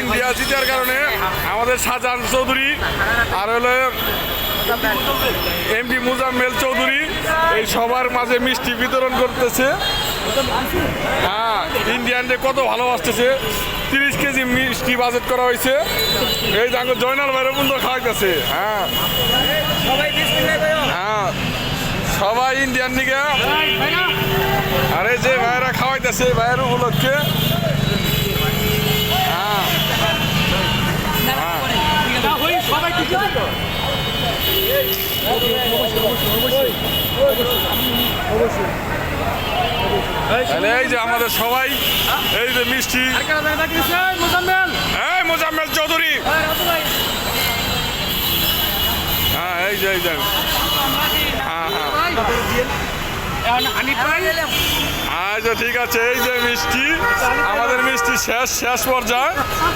India জিতার কারণে আমাদের শাহজাহান চৌধুরী আর হলো এমডি মুজাম্মেল চৌধুরী এই সবার মাঝে মিষ্টি বিতরণ করতেছে। হ্যাঁ ইন্ডিয়ানদের কত ভালোবাসতেছে। তিরিশ কেজি মিষ্টি বাজেট করা হয়েছে। এই দেখো জয়নাল ভাইয়ের বন্ধু খাওয়াইতেছে। হ্যাঁ। হ্যাঁ। সবাই ইন্ডিয়ান দিকে আরে যে ভাইয়েরা খাওয়াইতেছে ভাইয়ের উপলক্ষে এই যে আমাদের সবাই, এই যে মিষ্টি। এই মোজাম্মেল চৌধুরী। হ্যাঁ এই যে এই যে। হ্যাঁ হ্যাঁ। আচ্ছা ঠিক আছে, এই যে মিষ্টি, আমাদের মিষ্টি শেষ শেষ পর্যায়ে।